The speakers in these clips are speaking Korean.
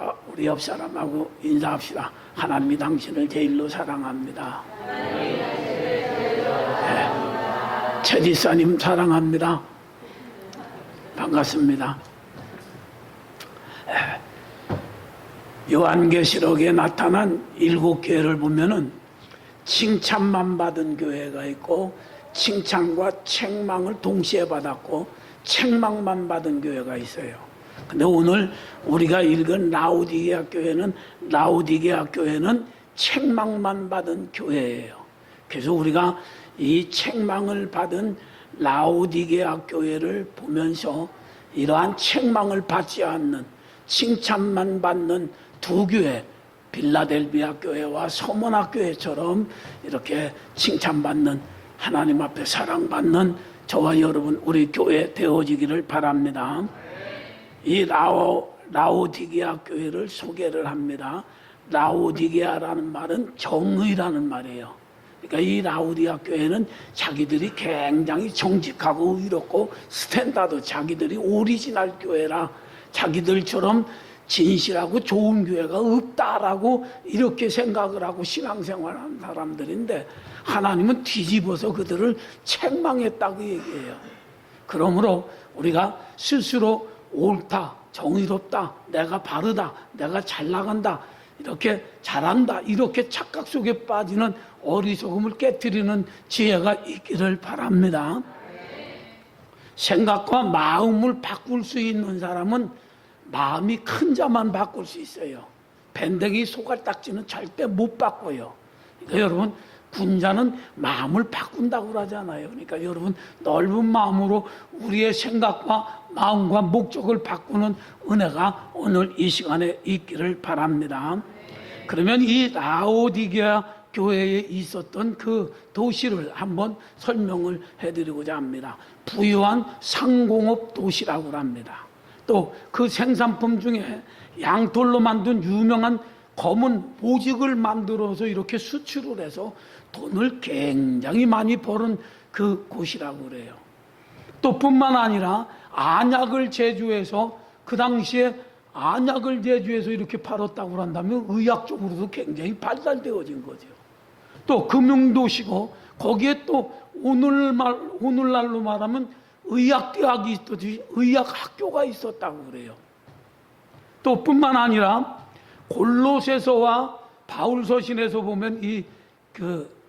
자, 우리 옆 사람하고 인사합시다. 하나님이 당신을 제일로 사랑합니다. 네. 최 지사님 사랑합니다. 반갑습니다. 네. 요한계시록에 나타난 일곱 교회를 보면은 칭찬만 받은 교회가 있고 칭찬과 책망을 동시에 받았고 책망만 받은 교회가 있어요. 근데 오늘 우리가 읽은 라우디게아 교회는 라우디게아 교회는 책망만 받은 교회예요. 그래서 우리가 이 책망을 받은 라우디게아 교회를 보면서 이러한 책망을 받지 않는 칭찬만 받는 두 교회 빌라델비아 교회와 서문학 교회처럼 이렇게 칭찬받는 하나님 앞에 사랑받는 저와 여러분 우리 교회 되어지기를 바랍니다. 이 라오 라오디게아 교회를 소개를 합니다. 라오디게아라는 말은 정의라는 말이에요. 그러니까 이 라우디아 교회는 자기들이 굉장히 정직하고 의롭고 스탠다드 자기들이 오리지널 교회라 자기들처럼 진실하고 좋은 교회가 없다라고 이렇게 생각을 하고 신앙생활하는 사람들인데 하나님은 뒤집어서 그들을 책망했다고 얘기해요. 그러므로 우리가 스스로 옳다, 정의롭다, 내가 바르다, 내가 잘 나간다, 이렇게 잘한다, 이렇게 착각 속에 빠지는 어리석음을 깨뜨리는 지혜가 있기를 바랍니다. 생각과 마음을 바꿀 수 있는 사람은 마음이 큰 자만 바꿀 수 있어요. 밴댕이 소갈딱지는 절대 못 바꿔요. 그러니까 여러분 군자는 마음을 바꾼다고 그러잖아요. 그러니까 여러분 넓은 마음으로 우리의 생각과 마음과 목적을 바꾸는 은혜가 오늘 이 시간에 있기를 바랍니다. 그러면 이 라오디게아 교회에 있었던 그 도시를 한번 설명을 해드리고자 합니다. 부유한 상공업 도시라고 합니다. 또 그 생산품 중에 양털로 만든 유명한 검은 보직을 만들어서 이렇게 수출을 해서 돈을 굉장히 많이 버는 그 곳이라고 그래요. 또 뿐만 아니라 안약을 제조해서 그 당시에 안약을 제조해서 이렇게 팔았다고 한다면 의학적으로도 굉장히 발달되어진 거죠. 또 금융도시고 거기에 또 오늘말 오늘날로 말하면 의학대학이 있듯이 의학학교가 있었다고 그래요. 또 뿐만 아니라 골로새서와 바울서신에서 보면 이그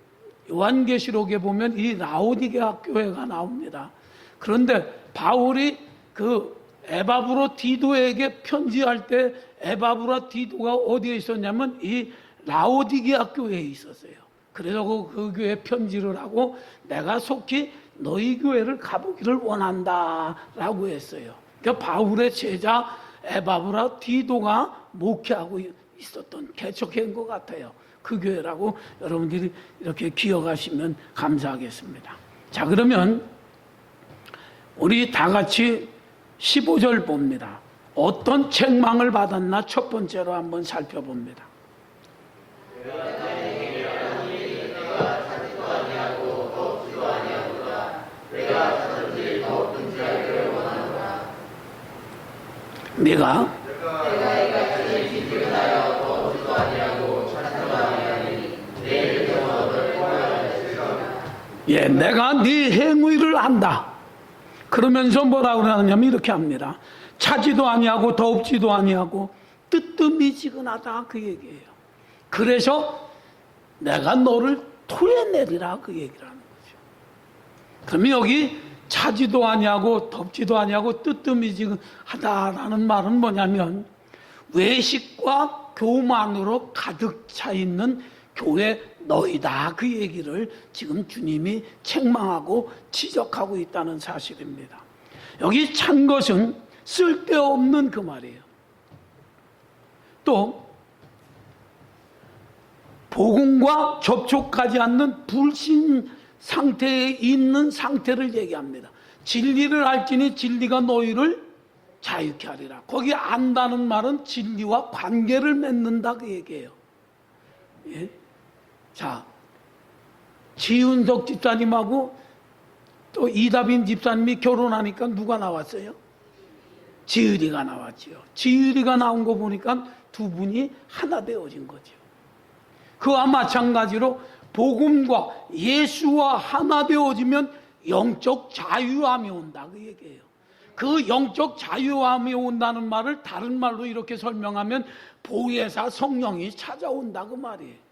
요한계시록에 보면 이 라오디게아 교회가 나옵니다. 그런데 바울이 그 에바브로 디도에게 편지할 때 에바브로 디도가 어디에 있었냐면 이 라오디게아 교회에 있었어요. 그래서 그, 그 교회 편지를 하고 내가 속히 너희 교회를 가보기를 원한다라고 했어요. 그러니까 바울의 제자 에바브라 디도가 목회하고 있었던 개척회인 것 같아요. 그 교회라고 여러분들이 이렇게 기억하시면 감사하겠습니다. 자, 그러면 우리 다 같이 15절 봅니다. 어떤 책망을 받았나 첫 번째로 한번 살펴봅니다. 내가 예, 내가 네 행위를 안다. 그러면서 뭐라고 하냐면 이렇게 합니다. 차지도 아니하고 덥지도 아니하고 뜨뜻미지근하다 그 얘기예요. 그래서 내가 너를 토해내리라 그 얘기를 하는 거죠. 그러면 여기 차지도 아니하고 덥지도 아니하고 뜨뜻미지근하다라는 말은 뭐냐면 외식과 교만으로 가득 차 있는 교회 너희다 그 얘기를 지금 주님이 책망하고 지적하고 있다는 사실입니다. 여기 찬 것은 쓸데없는 그 말이에요. 또 복음과 접촉하지 않는 불신 상태에 있는 상태를 얘기합니다. 진리를 알지니 진리가 너희를 자유케 하리라. 거기 안다는 말은 진리와 관계를 맺는다 그 얘기예요. 예? 자, 지윤석 집사님하고 또 이다빈 집사님이 결혼하니까 누가 나왔어요? 지으리가 나왔지요. 지으리가 나온 거 보니까 두 분이 하나 되어진 거죠. 그와 마찬가지로 복음과 예수와 하나 되어지면 영적 자유함이 온다 그 얘기예요. 그 영적 자유함이 온다는 말을 다른 말로 이렇게 설명하면 보혜사 성령이 찾아온다 그 말이에요.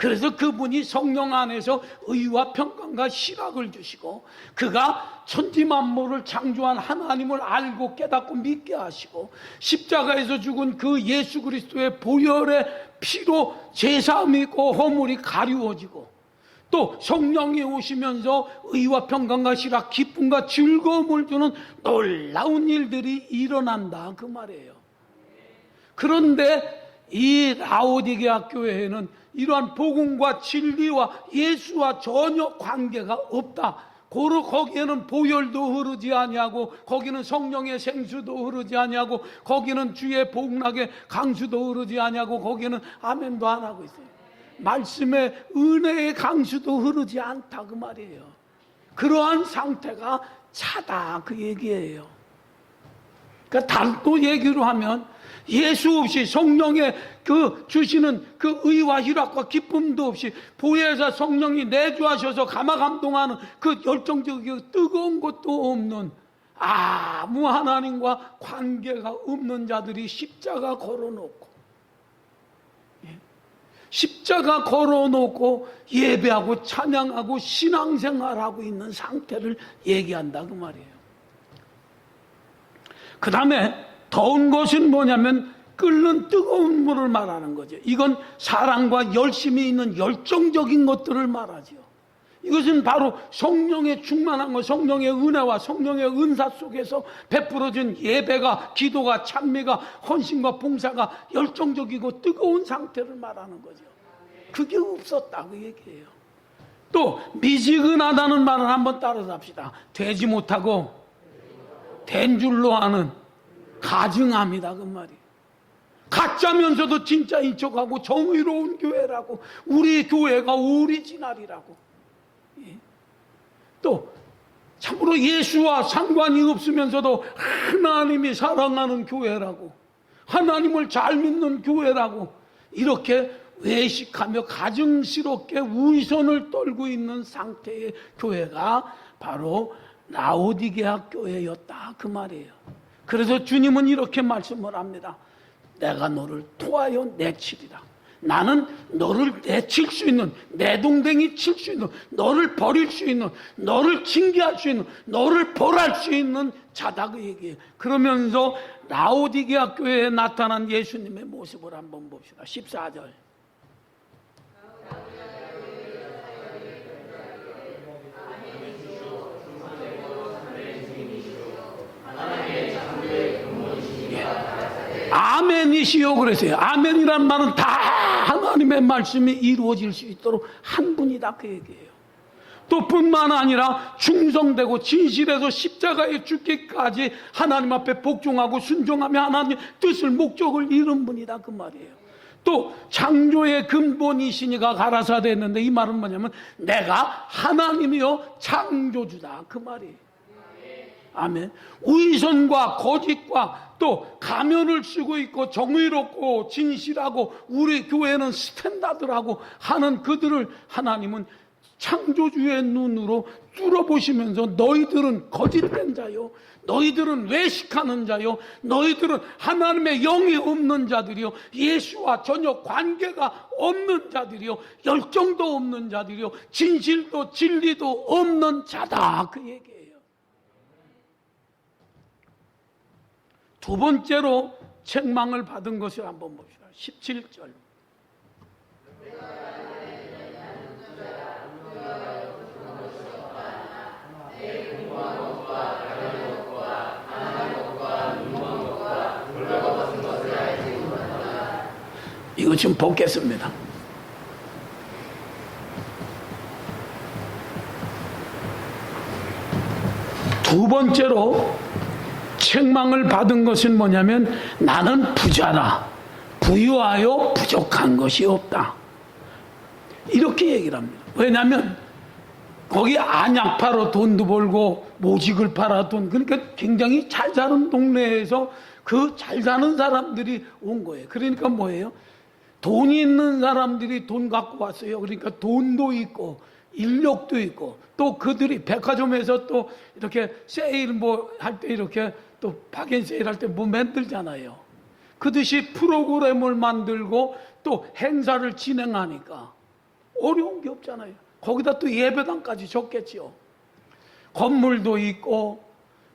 그래서 그분이 성령 안에서 의와 평강과 희락을 주시고 그가 천지 만물을 창조한 하나님을 알고 깨닫고 믿게 하시고 십자가에서 죽은 그 예수 그리스도의 보혈의 피로 제사함이 있고 허물이 가리워지고 또 성령이 오시면서 의와 평강과 희락, 기쁨과 즐거움을 주는 놀라운 일들이 일어난다 그 말이에요. 그런데 이 라오디게아 교회에는 이러한 복음과 진리와 예수와 전혀 관계가 없다. 고로 거기에는 보혈도 흐르지 아니하고 거기는 성령의 생수도 흐르지 아니하고 거기는 주의 복락의 강수도 흐르지 아니하고 거기는 아멘도 안 하고 있어요. 말씀의 은혜의 강수도 흐르지 않다 그 말이에요. 그러한 상태가 차다 그 얘기예요. 그러니까 달도 얘기로 하면 예수 없이 성령의 그 주시는 그 의와 희락과 기쁨도 없이 보혜사 성령이 내주하셔서 감화 감동하는 그 열정적이고 뜨거운 것도 없는 아무 하나님과 관계가 없는 자들이 십자가 걸어놓고 예. 십자가 걸어놓고 예배하고 찬양하고 신앙생활하고 있는 상태를 얘기한다 그 말이에요. 그 다음에 더운 것은 뭐냐면 끓는 뜨거운 물을 말하는 거죠. 이건 사랑과 열심이 있는 열정적인 것들을 말하죠. 이것은 바로 성령의 충만한 것, 성령의 은혜와 성령의 은사 속에서 베풀어진 예배가, 기도가, 찬미가, 헌신과 봉사가 열정적이고 뜨거운 상태를 말하는 거죠. 그게 없었다 그 얘기예요. 또 미지근하다는 말을 한번 따라서 합시다. 되지 못하고 된 줄로 아는 가증합니다 그 말이. 가짜면서도 진짜인 척하고 정의로운 교회라고 우리 교회가 오리지널이라고. 예. 또 참으로 예수와 상관이 없으면서도 하나님이 사랑하는 교회라고 하나님을 잘 믿는 교회라고 이렇게 외식하며 가증스럽게 위선을 떨고 있는 상태의 교회가 바로 라오디게아 교회였다 그 말이에요. 그래서 주님은 이렇게 말씀을 합니다. 내가 너를 토하여 내치리라. 나는 너를 내칠 수 있는 내 동댕이 칠 수 있는 너를 버릴 수 있는 너를 징계할 수 있는 너를 벌할 수 있는 자다 그 얘기예요. 그러면서 라오디게아 교회에 나타난 예수님의 모습을 한번 봅시다. 14절. 아멘이시요 그랬어요. 아멘이란 말은 다 하나님의 말씀이 이루어질 수 있도록 한 분이다 그 얘기예요. 또 뿐만 아니라 충성되고 진실해서 십자가에 죽기까지 하나님 앞에 복종하고 순종하며 하나님 뜻을 목적을 이룬 분이다 그 말이에요. 또 창조의 근본이시니가 가라사됐는데 이 말은 뭐냐면 내가 하나님이요 창조주다 그 말이에요. 아멘. 위선과 거짓과 또 가면을 쓰고 있고 정의롭고 진실하고 우리 교회는 스탠다드라고 하는 그들을 하나님은 창조주의 눈으로 뚫어보시면서 너희들은 거짓된 자요. 너희들은 외식하는 자요. 너희들은 하나님의 영이 없는 자들이요. 예수와 전혀 관계가 없는 자들이요. 열정도 없는 자들이요. 진실도 진리도 없는 자다. 그 얘기예요. 두 번째로 책망을 받은 것을 한번 봅시다. 17절. 이거 지금 보겠습니다. 두 번째로 책망을 받은 것은 뭐냐면 나는 부자다. 부유하여 부족한 것이 없다. 이렇게 얘기를 합니다. 왜냐하면 거기 안약 팔아 돈도 벌고 모직을 팔아 돈 그러니까 굉장히 잘 사는 동네에서 그 잘 사는 사람들이 온 거예요. 그러니까 뭐예요? 돈이 있는 사람들이 돈 갖고 왔어요. 그러니까 돈도 있고 인력도 있고 또 그들이 백화점에서 또 이렇게 세일 뭐 할 때 이렇게 또 박앤 세일 할 때 뭐 만들잖아요. 그 듯이 프로그램을 만들고 또 행사를 진행하니까 어려운 게 없잖아요. 거기다 또 예배당까지 줬겠지요. 건물도 있고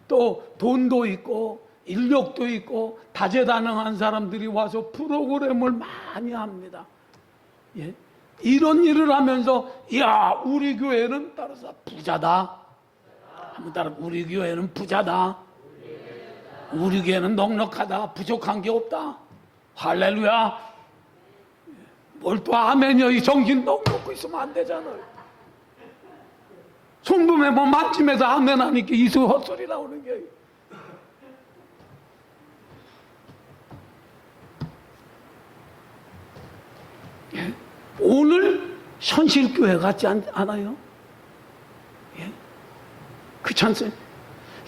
또 돈도 있고 인력도 있고 다재다능한 사람들이 와서 프로그램을 많이 합니다. 예? 이런 일을 하면서 야 우리 교회는 따라서 부자다. 한번 따라 우리 교회는 부자다. 우리 교회는 넉넉하다. 부족한 게 없다. 할렐루야. 뭘 또 아멘이요. 이 정신 너무 먹고 있으면 안 되잖아요. 손금에 뭐 만짐에서 아멘 하니까 이수 헛소리 나오는 게. 예? 오늘 현실교회 같지 않, 않아요? 예? 그렇지 않습니까?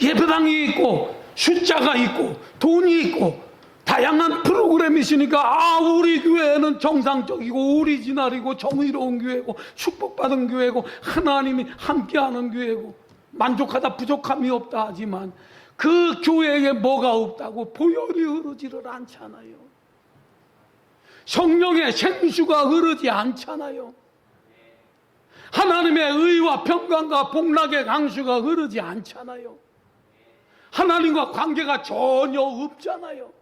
예배당이 있고 숫자가 있고 돈이 있고 다양한 프로그램이 있으니까 아 우리 교회는 정상적이고 오리지널이고 정의로운 교회고 축복받은 교회고 하나님이 함께하는 교회고 만족하다 부족함이 없다 하지만 그 교회에 뭐가 없다고 보혈이 흐르지를 않잖아요. 성령의 생수가 흐르지 않잖아요. 하나님의 의와 평강과 복락의 강수가 흐르지 않잖아요. 하나님과 관계가 전혀 없잖아요.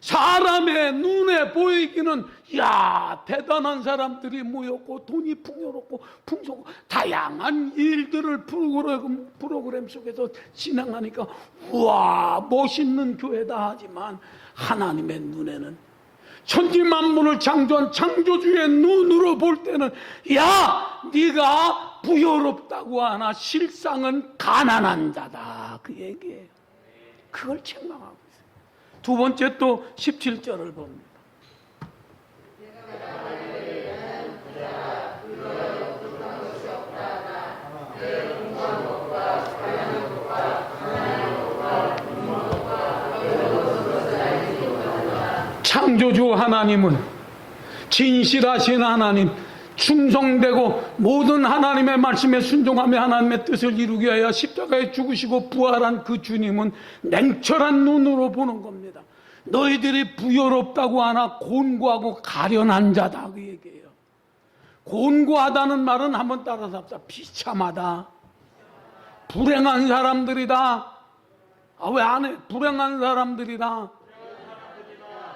사람의 눈에 보이기는 야 대단한 사람들이 모였고 돈이 풍요롭고 풍성하고 다양한 일들을 프로그램, 프로그램 속에서 진행하니까 우와 멋있는 교회다 하지만 하나님의 눈에는 천지 만물을 창조한 창조주의 눈으로 볼 때는 야 네가 부여롭다고 하나 실상은 가난한 자다 그 얘기예요. 그걸 책망하고 있어요. 두 번째 또 17절을 봅니다. 창조주 하나님은 진실하신 하나님, 충성되고 모든 하나님의 말씀에 순종하며 하나님의 뜻을 이루기 위하여 십자가에 죽으시고 부활한 그 주님은 냉철한 눈으로 보는 겁니다. 너희들이 부여롭다고 하나 곤고하고 가련한 자다 그 얘기예요. 곤고하다는 말은 한번 합시다. 비참하다. 불행한 사람들이다. 아, 왜 안 해? 불행한 사람들이다.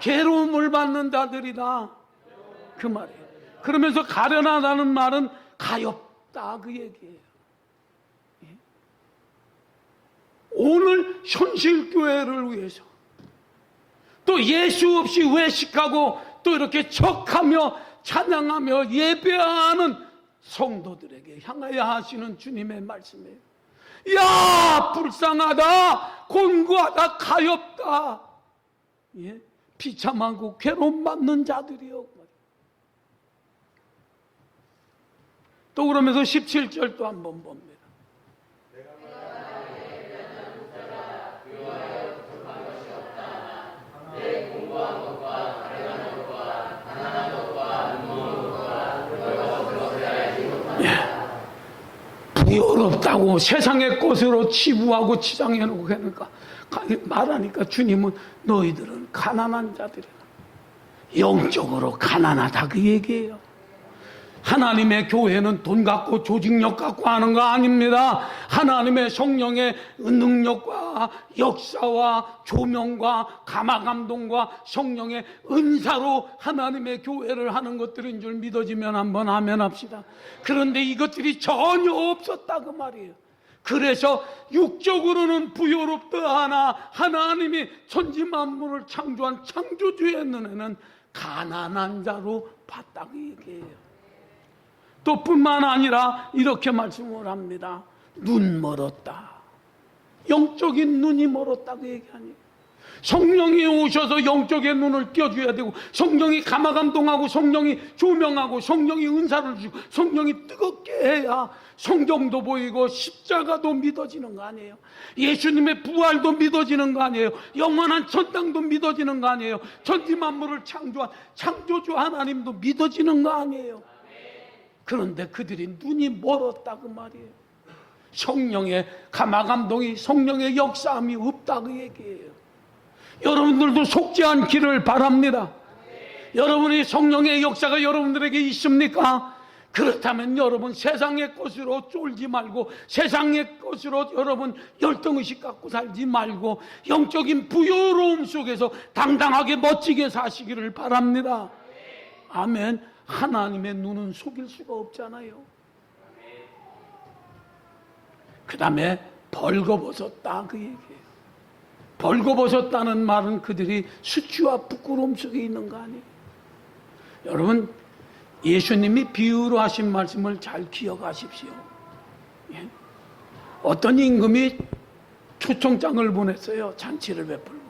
괴로움을 받는 자들이다. 그 말이에요. 그러면서 가련하다는 말은 가엾다 그 얘기예요. 예. 오늘 현실 교회를 위해서 또 예수 없이 외식하고 또 이렇게 척하며 찬양하며 예배하는 성도들에게 향하여 하시는 주님의 말씀이에요. 야 불쌍하다 곤고하다 가엾다 예? 비참하고 괴로움 받는 자들이요. 또 그러면서 17절도 한번 봅니다. 부여롭다고 세상의 것으로 치부하고 치장해놓고 그러니까 말하니까 주님은 너희들은 가난한 자들이다. 영적으로 가난하다 그 얘기예요. 하나님의 교회는 돈 갖고 조직력 갖고 하는 거 아닙니다. 하나님의 성령의 능력과 역사와 조명과 감화 감동과 성령의 은사로 하나님의 교회를 하는 것들인 줄 믿어지면 한번 하면 합시다. 그런데 이것들이 전혀 없었다 그 말이에요. 그래서 육적으로는 부여롭다 하나 하나님이 천지 만물을 창조한 창조주의 눈에는 가난한 자로 봤다 그 얘기예요. 또 뿐만 아니라 이렇게 말씀을 합니다. 눈 멀었다. 영적인 눈이 멀었다고 얘기하니 성령이 오셔서 영적의 눈을 띄워줘야 되고 성령이 감화 감동하고 성령이 조명하고 성령이 은사를 주고 성령이 뜨겁게 해야 성경도 보이고 십자가도 믿어지는 거 아니에요. 예수님의 부활도 믿어지는 거 아니에요. 영원한 천당도 믿어지는 거 아니에요. 천지 만물을 창조한 창조주 하나님도 믿어지는 거 아니에요. 그런데 그들이 눈이 멀었다 그 말이에요. 성령의 감화감동이 성령의 역사함이 없다 그 얘기예요. 여러분들도 속지 않기를 바랍니다. 여러분이 성령의 역사가 여러분들에게 있습니까? 그렇다면 여러분 세상의 것으로 쫄지 말고 세상의 것으로 여러분 열등의식 갖고 살지 말고 영적인 부여로움 속에서 당당하게 멋지게 사시기를 바랍니다. 아멘. 하나님의 눈은 속일 수가 없잖아요. 그 다음에 벌거벗었다 그 얘기예요. 벌거벗었다는 말은 그들이 수치와 부끄러움 속에 있는 거 아니에요. 여러분 예수님이 비유로 하신 말씀을 잘 기억하십시오. 예? 어떤 임금이 초청장을 보냈어요. 잔치를 베풀고.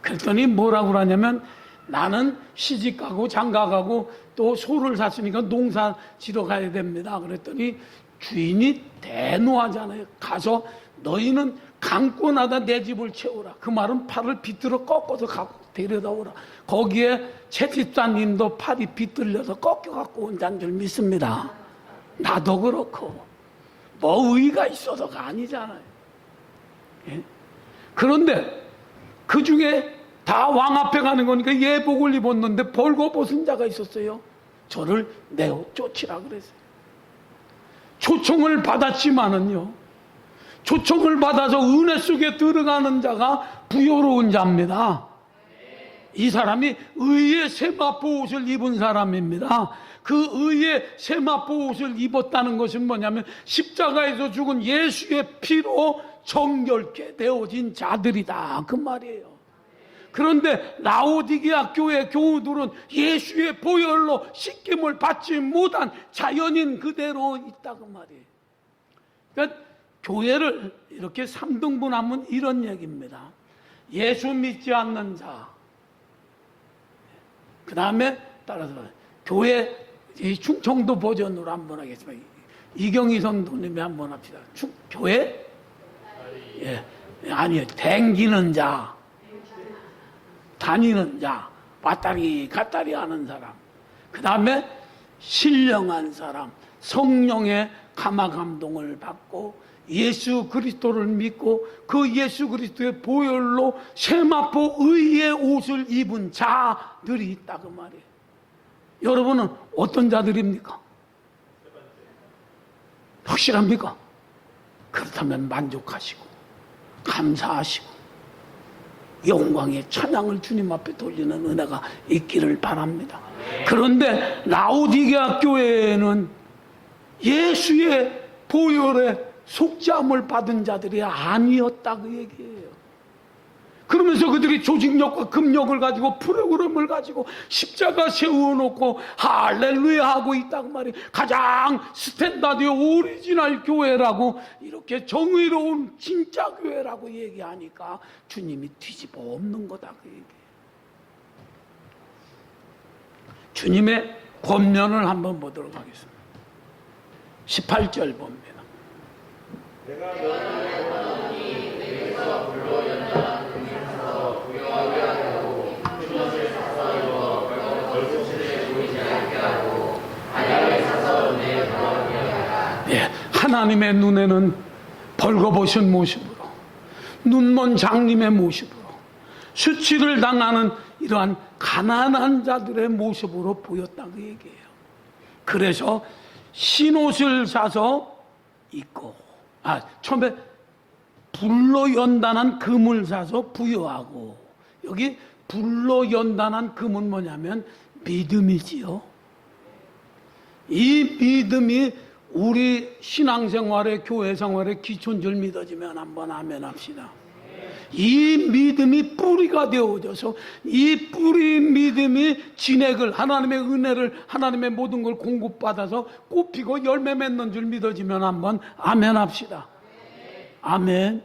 그랬더니 뭐라고 그러냐면 나는 시집 가고 장가 가고 또 소를 샀으니까 농사 지러 가야 됩니다. 그랬더니 주인이 대노하잖아요. 가서 너희는 강권하다 내 집을 채우라. 그 말은 팔을 비틀어 꺾어서 갖고 데려다 오라. 거기에 채 집사님도 팔이 비틀려서 꺾여 갖고 온다는 줄 믿습니다. 나도 그렇고 뭐 의가 있어서가 아니잖아요. 예? 그런데 그 중에 다 왕 앞에 가는 거니까 예복을 입었는데 벌거 벗은 자가 있었어요. 저를 내어 쫓으라 그랬어요. 초청을 받았지만은요. 초청을 받아서 은혜 속에 들어가는 자가 부여로운 자입니다. 이 사람이 의의 세마포 옷을 입은 사람입니다. 그 의의 세마포 옷을 입었다는 것은 뭐냐면 십자가에서 죽은 예수의 피로 정결케 되어진 자들이다. 그 말이에요. 그런데 라오디게아 교회 교우들은 예수의 보혈로 씻김을 받지 못한 자연인 그대로 있다고 말이에요. 그러니까 교회를 이렇게 3등분 하면 이런 얘기입니다. 예수 믿지 않는 자. 그 다음에 따라서 교회 이 충청도 버전으로 한번 하겠습니다. 이경희 성도님이 한번 합시다. 충, 교회? 예. 아니요. 댕기는 자. 다니는 자, 왔다리 갔다리 하는 사람, 그 다음에 신령한 사람, 성령의 감화 감동을 받고 예수 그리스도를 믿고 그 예수 그리스도의 보혈로 세마포 의의 옷을 입은 자들이 있다 그 말이에요. 여러분은 어떤 자들입니까? 확실합니까? 그렇다면 만족하시고 감사하시고 영광의 찬양을 주님 앞에 돌리는 은혜가 있기를 바랍니다. 그런데 라우디게아 교회에는 예수의 보혈에 속죄함을 받은 자들이 아니었다 그 얘기예요. 그러면서 그들이 조직력과 금력을 가지고 프로그램을 가지고 십자가 세워놓고 할렐루야 하고 있다고 말이에요. 가장 스탠다드 오리지널 교회라고 이렇게 정의로운 진짜 교회라고 얘기하니까 주님이 뒤집어 엎는 거다 그 얘기예요. 주님의 권면을 한번 보도록 하겠습니다. 18절 봅니다. 하나님의 눈에는 벌거벗은 모습으로 눈먼 장님의 모습으로 수치를 당하는 이러한 가난한 자들의 모습으로 보였다 그 얘기예요. 그래서 신옷을 사서 입고 아 처음에 불로 연단한 금을 사서 부여하고 여기 불로 연단한 금은 뭐냐면 믿음이지요. 이 믿음이 우리 신앙생활의 교회 생활의 기초인 줄 믿어지면 한번 아멘 합시다. 이 믿음이 뿌리가 되어져서 이 뿌리 믿음이 진액을 하나님의 은혜를 하나님의 모든 걸 공급받아서 꽃피고 열매 맺는 줄 믿어지면 한번 아멘 합시다. 아멘.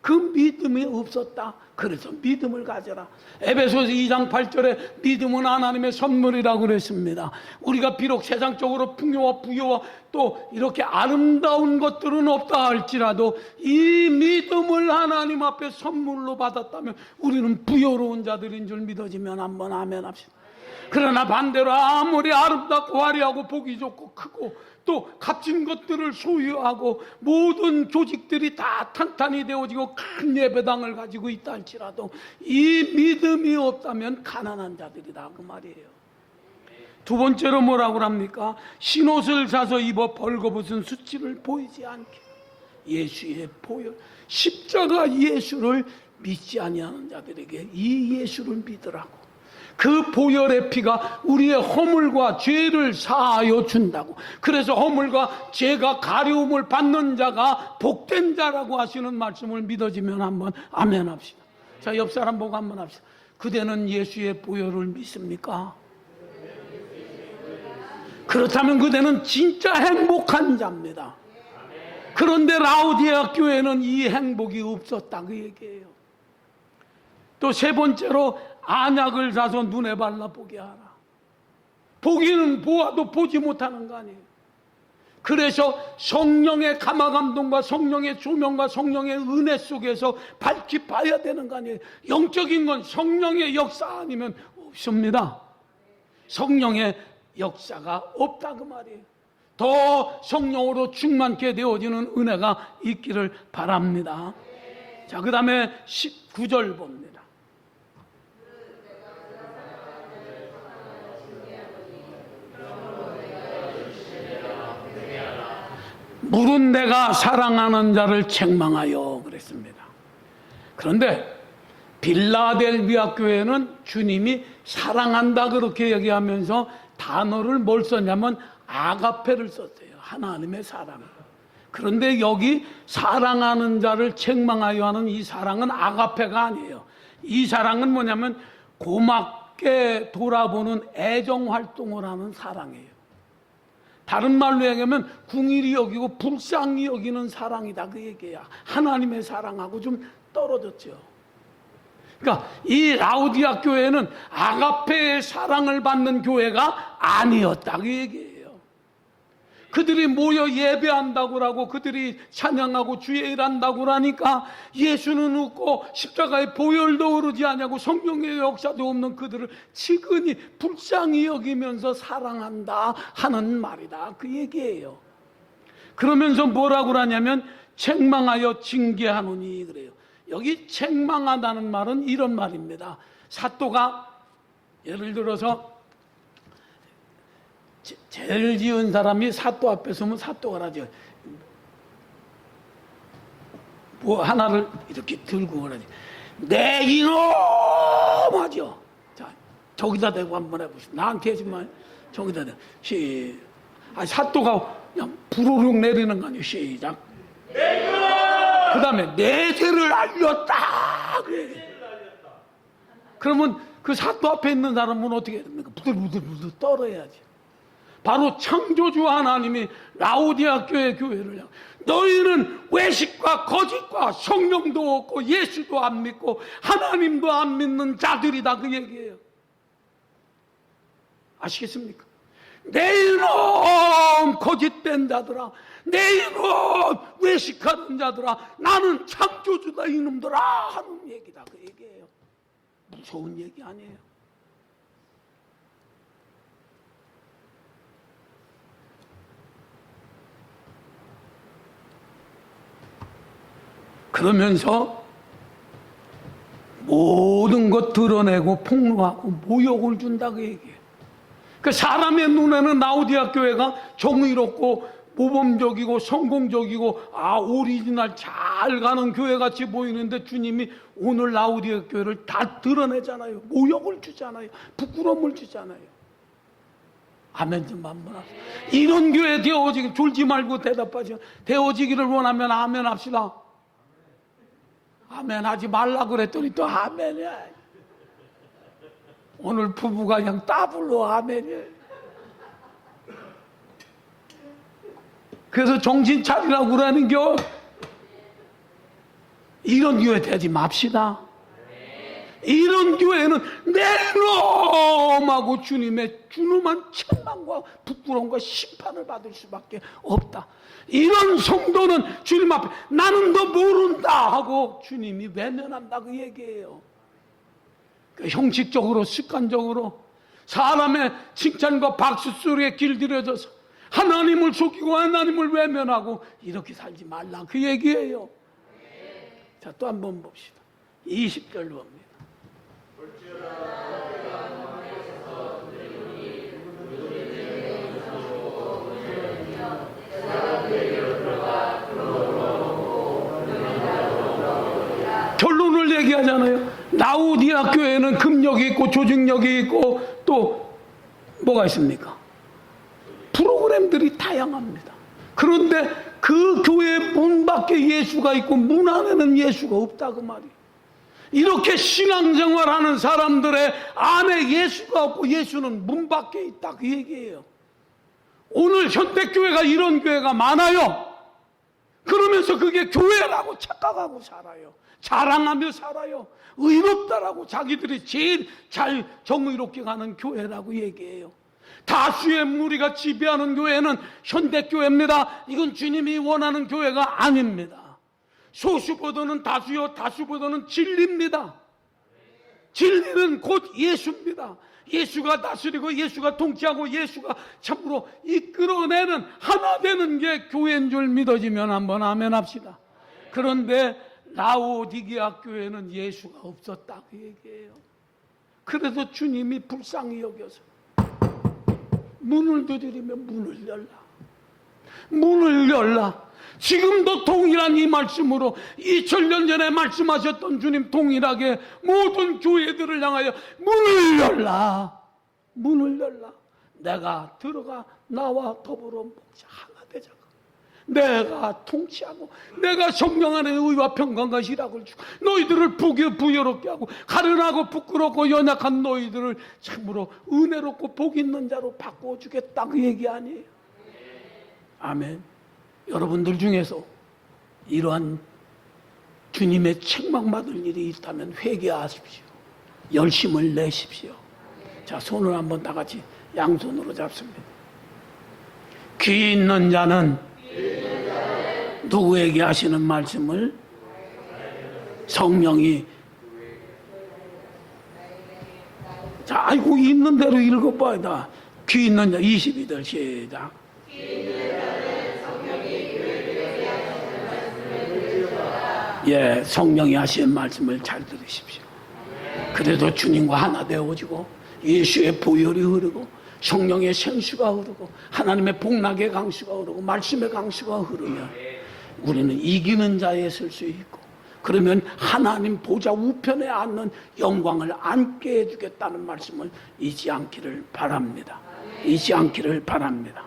그 믿음이 없었다. 그래서 믿음을 가져라. 에베소서 2장 8절에 믿음은 하나님의 선물이라고 그랬습니다. 우리가 비록 세상적으로 풍요와 부여와 또 이렇게 아름다운 것들은 없다 할지라도 이 믿음을 하나님 앞에 선물로 받았다면 우리는 부여로운 자들인 줄 믿어지면 한번 아멘 합시다. 그러나 반대로 아무리 아름답고 화려하고 보기 좋고 크고 또 값진 것들을 소유하고 모든 조직들이 다 탄탄히 되어지고 큰 예배당을 가지고 있다 할지라도 이 믿음이 없다면 가난한 자들이다 그 말이에요. 두 번째로 뭐라고 합니까? 신옷을 사서 입어 벌거벗은 수치를 보이지 않게 예수의 보혈 십자가 예수를 믿지 아니하는 자들에게 이 예수를 믿으라고 그 보혈의 피가 우리의 허물과 죄를 사하여 준다고. 그래서 허물과 죄가 가려움을 받는 자가 복된 자라고 하시는 말씀을 믿어지면 한번 아멘 합시다. 자, 옆 사람 보고 한번 합시다. 그대는 예수의 보혈을 믿습니까? 그렇다면 그대는 진짜 행복한 자입니다. 그런데 라우디아 교회는 이 행복이 없었다 그 얘기예요. 또 세 번째로 안약을 사서 눈에 발라보게 하라. 보기는 보아도 보지 못하는 거 아니에요. 그래서 성령의 감화 감동과 성령의 조명과 성령의 은혜 속에서 밝히 봐야 되는 거 아니에요. 영적인 건 성령의 역사 아니면 없습니다. 성령의 역사가 없다 그 말이에요. 더 성령으로 충만케 되어지는 은혜가 있기를 바랍니다. 자, 그 다음에 19절 봅니다. 물은 내가 사랑하는 자를 책망하여 그랬습니다. 그런데 빌라델비아 교회는 주님이 사랑한다 그렇게 얘기하면서 단어를 뭘 썼냐면 아가페를 썼어요. 하나님의 사랑. 그런데 여기 사랑하는 자를 책망하여 하는 이 사랑은 아가페가 아니에요. 이 사랑은 뭐냐면 고맙게 돌아보는 애정 활동을 하는 사랑이에요. 다른 말로 얘기하면 궁일이 여기고 불쌍히 여기는 사랑이다 그 얘기야. 하나님의 사랑하고 좀 떨어졌죠. 그러니까 이 라우디아 교회는 아가페의 사랑을 받는 교회가 아니었다 그 얘기예요. 그들이 모여 예배한다고 하고 그들이 찬양하고 주의 일한다고 하니까 예수는 웃고 십자가의 보혈도 오르지 않냐고 성령의 역사도 없는 그들을 치근히 불쌍히 여기면서 사랑한다 하는 말이다 그 얘기예요. 그러면서 뭐라고 하냐면 책망하여 징계하노니 그래요. 여기 책망하다는 말은 이런 말입니다. 사또가 예를 들어서 제- 죄를 지은 사람이 사또 앞에 서면 사또가 하죠. 뭐 하나를 이렇게 들고 그러지. 내 이놈 하죠. 자, 저기다 대고 한번 해보시죠. 나한테 하지 말. 저기다 대고. 시. 아, 사또가 그냥 부르륵 내리는 거 아니에요. 시작. 그 다음에 내 죄를 알렸다. 그래. 그러면 그 사또 앞에 있는 사람은 어떻게 해야 됩니까? 부들부들부들 떨어야지. 바로 창조주 하나님이 라우디아 교회 교회를 향 너희는 외식과 거짓과 성령도 없고 예수도 안 믿고 하나님도 안 믿는 자들이다 그 얘기예요. 아시겠습니까? 내 이놈 거짓된 자들아 내 이놈 외식하는 자들아 나는 창조주다 이놈들아 하는 얘기다 그 얘기예요. 무서운 얘기 아니에요. 그러면서 모든 것 드러내고 폭로하고 모욕을 준다 그 얘기예요. 그 사람의 눈에는 라우디아 교회가 정의롭고 모범적이고 성공적이고 아 오리지널 잘 가는 교회 같이 보이는데 주님이 오늘 라우디아 교회를 다 드러내잖아요. 모욕을 주잖아요. 부끄러움을 주잖아요. 아멘 좀 한번 합시다. 이런 교회 되어지기 졸지 말고 대답하죠. 되어지기를 원하면 아멘 합시다. 아멘 하지 말라 그랬더니 또 아멘이야. 오늘 부부가 그냥 따블로 아멘이야. 그래서 정신 차리라고 그러는 겨. 이런 교회 되지 맙시다. 이런 교회는 내놈하고 주님의 준엄한 책망과 부끄러움과 심판을 받을 수밖에 없다. 이런 성도는 주님 앞에 나는 너 모른다 하고 주님이 외면한다 그 얘기예요. 그 형식적으로 습관적으로 사람의 칭찬과 박수 소리에 길들여져서 하나님을 속이고 하나님을 외면하고 이렇게 살지 말라 그 얘기예요. 자, 또 한 번 봅시다. 20절 봅니다. 결론을 얘기하잖아요. 라우디아 교회는 금력이 있고 조직력이 있고 또 뭐가 있습니까? 프로그램들이 다양합니다. 그런데 그 교회 문 밖에 예수가 있고 문 안에는 예수가 없다 그 말이에요. 이렇게 신앙생활하는 사람들의 안에 예수가 없고 예수는 문 밖에 있다 그 얘기예요. 오늘 현대교회가 이런 교회가 많아요. 그러면서 그게 교회라고 착각하고 살아요. 자랑하며 살아요. 의롭다라고 자기들이 제일 잘 정의롭게 가는 교회라고 얘기해요. 다수의 무리가 지배하는 교회는 현대교회입니다. 이건 주님이 원하는 교회가 아닙니다. 소수보다는 다수요, 다수보다는 진리입니다. 진리는 곧 예수입니다. 예수가 다스리고 예수가 통치하고 예수가 참으로 이끌어내는 하나 되는 게 교회인 줄 믿어지면 한번 아멘 합시다. 그런데 라오디기아 교회는 예수가 없었다 그 얘기예요. 그래서 주님이 불쌍히 여겨서 문을 두드리면 문을 열라. 문을 열라. 지금도 동일한 이 말씀으로 2000년 전에 말씀하셨던 주님 동일하게 모든 교회들을 향하여 문을 열라. 문을 열라. 내가 들어가 나와 더불어 목자 하나 되자가. 내가 통치하고 내가 성령 안에 의와 평강과 희락을 주고 너희들을 부여, 부여롭게 하고 가련하고 부끄럽고 연약한 너희들을 참으로 은혜롭고 복 있는 자로 바꿔주겠다 그 얘기 아니에요. 아멘. 여러분들 중에서 이러한 주님의 책망받을 일이 있다면 회개하십시오. 열심을 내십시오. 자, 손을 한번 다 같이 양손으로 잡습니다. 귀 있는 자는 누구에게 하시는 말씀을 성령이 자, 아이고 있는 대로 읽어봐야 다. 귀 있는 자 22절 시작. 예, 성령이 하시는 말씀을 잘 들으십시오. 그래도 주님과 하나 되어지고 예수의 보혈이 흐르고 성령의 생수가 흐르고 하나님의 복락의 강수가 흐르고 말씀의 강수가 흐르면 우리는 이기는 자에 설수 있고 그러면 하나님 보좌 우편에 앉는 영광을 안게 해주겠다는 말씀을 잊지 않기를 바랍니다. 잊지 않기를 바랍니다.